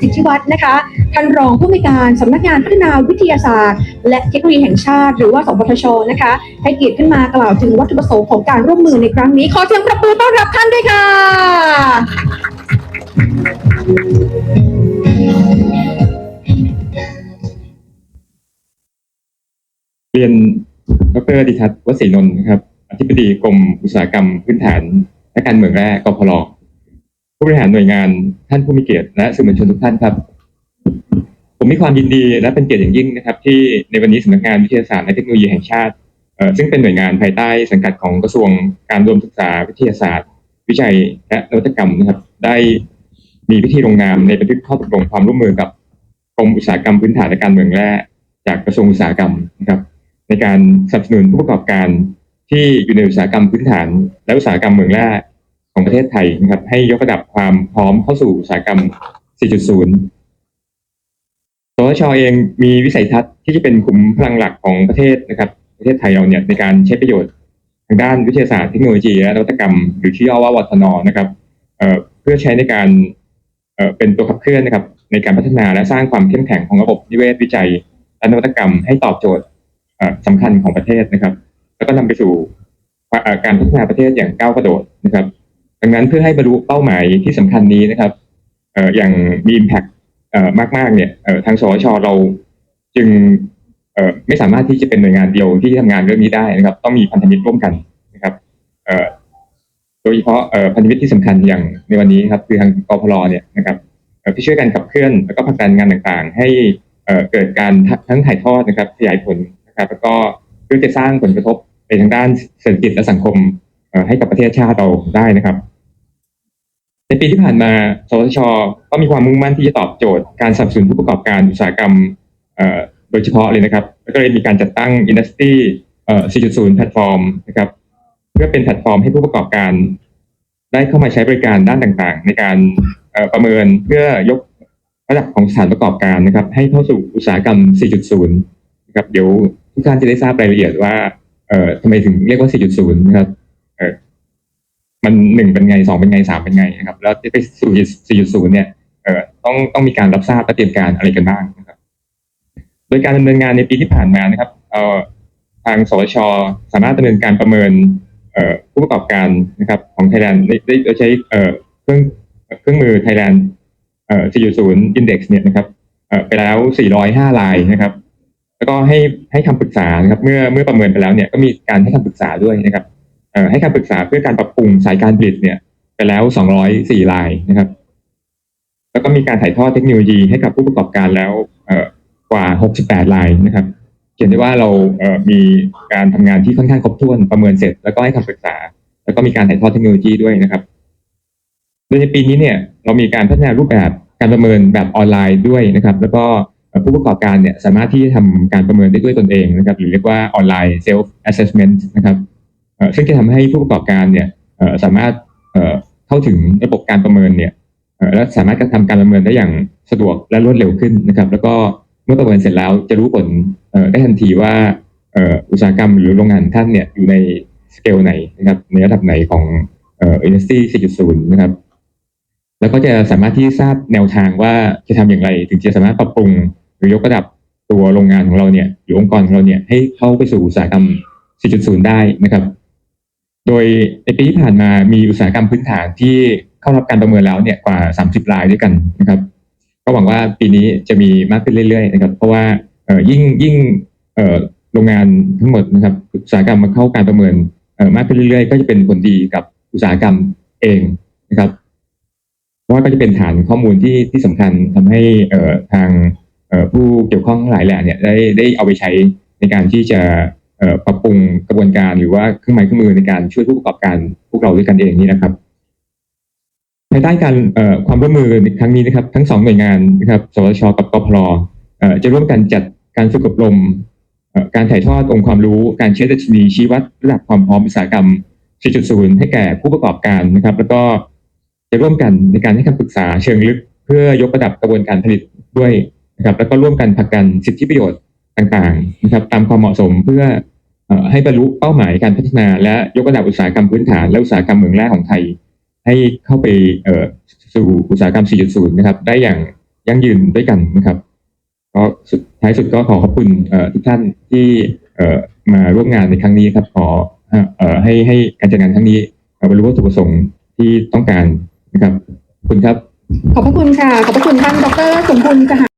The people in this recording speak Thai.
สิทธิวัฒน์นะคะท่านรองผู้อำนวยการสำนักงานพัฒนาวิทยาศาสตร์ และเทคโนโลยีแห่งชาติ หรือว่าสปทชนะคะให้เกียรติขึ้นมากล่าวถึงวัตถุประสงค์ของการร่วมมือในครั้งนี้ ขอเสียงปรบมือต้อนรับท่านด้วยค่ะ เรียนดรดิทัศน์วศินนท์ครับ อธิบดีกรมอุตสาหกรรมพื้นฐานและการเมืองแร่กพล ผู้บริหารหน่วยงานท่านผู้มีเกียรติและสื่อมวลชนทุกท่านครับ ผมมีความยินดีและเป็นเกียรติอย่างยิ่งนะครับ ที่ในวันนี้สำนักงานวิทยาศาสตร์และเทคโนโลยีแห่งชาติซึ่งเป็นหน่วยงานภายใต้สังกัดของกระทรวงการรวมศึกษาวิทยาศาสตร์ วิจัยและนวัตกรรมนะครับ ได้มีพิธีลงนามในบันทึกข้อตกลงความร่วมมือกับกรมอุตสาหกรรมพื้นฐานและการเมืองแร่จากกระทรวงอุตสาหกรรมนะครับในการสนับสนุนผู้ประกอบการที่อยู่ในอุตสาหกรรมพื้นฐานและอุตสาหกรรมเมืองแร่ ของประเทศไทยนะครับ ให้ยกระดับความพร้อมเข้าสู่อุตสาหกรรม 4.0 สวชเองมีวิสัยทัศน์ที่จะเป็นขุมพลังหลักของประเทศนะครับ ประเทศไทยเราเนี่ยในการใช้ประโยชน์ทางด้านวิทยาศาสตร์เทคโนโลยีและนวัตกรรมหรือที่ย่อว่าวทนนะครับเเพื่อใช้ในการเเป็นตัวขับเคลื่อนนะครับ ในการพัฒนาและสร้างความเข้มแข็งของระบบนิเวศวิจัยและนวัตกรรมให้ตอบโจทย์เอ่อสำคัญของประเทศนะครับ แล้วก็นำไปสู่การพัฒนาประเทศอย่างก้าวกระโดดนะครับ ดังนั้นเพื่อให้บรรลุเป้าหมายที่สำคัญนี้นะครับเอออย่างมี impact มากๆเนี่ยทางสชเราจึงไม่สามารถที่จะเป็นหน่วยงานเดียวที่ทำงานเรื่องนี้ได้นะครับ ต้องมีพันธมิตรร่วมกันนะครับโดยเฉพาะพันธมิตรที่สำคัญอย่างในวันนี้ครับคือทางกพลเนี่ยนะครับที่ช่วยกันขับเคลื่อนแล้วก็ผลักดันงานต่างๆ ให้เกิดการทั้งถ่ายทอดนะครับขยายผลนะครับ แล้วก็เพื่อจะสร้างผลกระทบในทางด้านเศรษฐกิจและสังคม ให้กับประเทศชาติเราได้นะครับ ในปีที่ผ่านมาสวทชก็มีความมุ่งมั่นที่จะตอบโจทย์การสนับสนุนผู้ประกอบการอุตสาหกรรมโดยเฉพาะเลยนะครับ แล้วก็เลยมีการจัดตั้ง Industry 4.0 แพลตฟอร์มนะครับ เพื่อเป็นแพลตฟอร์มให้ผู้ประกอบการ ได้เข้ามาใช้บริการด้านต่างๆ ในการประเมินเพื่อยกระดับของสถานประกอบการนะครับ ให้เข้าสู่อุตสาหกรรม 4.0 นะครับ เดี๋ยวทุกท่านจะได้ทราบรายละเอียดว่าเอ่อทำไมถึงเรียกว่า 4.0 นะครับ มันหนึ่งเป็นไงสองเป็นไงสามเป็นไงนะครับ แล้วไปสู่4.0เนี่ยเอ่อต้องต้องมีการรับทราบและเตรียมการอะไรกันบ้างนะครับ โดยการดำเนินงานในปีที่ผ่านมานะครับเอ่อทางสวชสามารถดำเนินการประเมินเอ่อผู้ประกอบการนะครับของไทยแลนด์ได้ใช้เอ่อเครื่องเครื่องมือไทยแลนด์เอ่อ4.0 Index เนี่ยนะครับเอ่อไปแล้ว 405 รายนะครับ แล้วก็ให้ให้คำปรึกษานะครับ เมื่อเมื่อประเมินไปแล้วเนี่ยก็มีการให้คำปรึกษาด้วยนะครับ ให้คำปรึกษาเพื่อการปรับปรุงสายการผลิตเนี่ย ไปแล้ว 204รายนะครับ แล้วก็มีการถ่ายทอดเทคโนโลยีให้กับผู้ประกอบการแล้วเอ่อกว่า 68รายนะครับเห็นได้ว่าเราเมีการทำงานที่ค่อนข้างครบถ้วนประเมินเสร็จ แล้วก็ให้คำปรึกษา แล้วก็มีการถ่ายทอดเทคโนโลยีด้วยนะครับโดยในปีนี้เนี่ยเรามีการพัฒนารูปแบบการประเมินแบบออนไลน์ด้วยนะครับ แล้วก็ผู้ประกอบการเนี่ยสามารถที่จะทำการประเมินได้ด้วยตนเองนะครับ หรือเรียกว่าออนไลน์ self assessment นะครับ ซึ่งจะทำให้ผู้ประกอบการเนี่ยสามารถเข้าถึงระบบการประเมินเนี่ยและสามารถกระทำการประเมินได้อย่างสะดวกและรวดเร็วขึ้นนะครับ แล้วก็เมื่อประเมินเสร็จแล้วจะรู้ผลได้ทันทีว่าอุตสาหกรรมหรือโรงงานท่านเนี่ยอยู่ในสเกลไหนนะครับในระดับไหนของอ่อ industry 4.0 นะครับ แล้วก็จะสามารถที่ทราบแนวทางว่าจะทำอย่างไร ถึงจะสามารถปรับปรุงหรือยกระดับตัวโรงงานของเราเนี่ยหรือองค์กรของเราเนี่ยให้เข้าไปสู่อุตสาหกรรม 4.0 ได้นะครับ โดยในปีที่ผ่านมามีอุตสาหกรรมพื้นฐานที่เข้ารับการประเมินแล้วเนี่ยกว่า 30รายด้วยกันนะครับก็หวังว่าปีนี้จะมีมากขึ้นเรื่อยๆนะครับ เพราะว่ายิ่งยิ่งโรงงานทั้งหมดนะครับอุตสาหกรรมมาเข้าการประเมินมากขึ้นเรื่อยๆ ก็จะเป็นผลดีกับอุตสาหกรรมเองนะครับเพราะว่าก็จะเป็นฐานข้อมูลที่ที่สำคัญทำให้ทางผู้เกี่ยวข้องทั้งหลายแหละเนี่ยได้ได้เอาไปใช้ในการที่จะ ปรับปรุงกระบวนการหรือว่าเครื่องไม้เครื่องมือในการช่วยผู้ประกอบการพวกเราด้วยกันเองนี่นะครับภายใต้การความร่วมมือในครั้งนี้นะครับ ทั้งสองหน่วยงานนะครับสวทชกับกพลจะร่วมกันจัดการฝึกอบรมการถ่ายทอดองค์ความรู้การเช็คดัชนีชี้วัดระดับความพร้อมอุตสาหกรรม 4.0 ให้แก่ผู้ประกอบการนะครับ แล้วก็จะร่วมกันในการให้คำปรึกษาเชิงลึก เพื่อยกระดับกระบวนการผลิตด้วยนะครับ แล้วก็ร่วมกันผลักดันสิทธิประโยชน์ ต่างๆนะครับตามความเหมาะสมเพื่ออให้บรรลุเป้าหมายการพัฒนา และยกระดับอุตสาหกรรมพื้นฐานและอุตสาหกรรมเมืองแร่ของไทย ให้เข้าไปเสู่อุตสาหกรรม 4.0 นะครับ ได้อย่างยั่งยืนด้วยกันนะครับก็สุดท้ายสุดก็ขอขอบคุณทุกท่านที่เมาร่วมงานในครั้งนี้ครับขอให้ให้การจัดงานครั้งนี้บรรลุวัตถุประสงค์ที่ต้องการนะครับขอบคุณครับ ขอบพระคุณค่ะ ขอบพระคุณท่านดรสมบูรณ์สห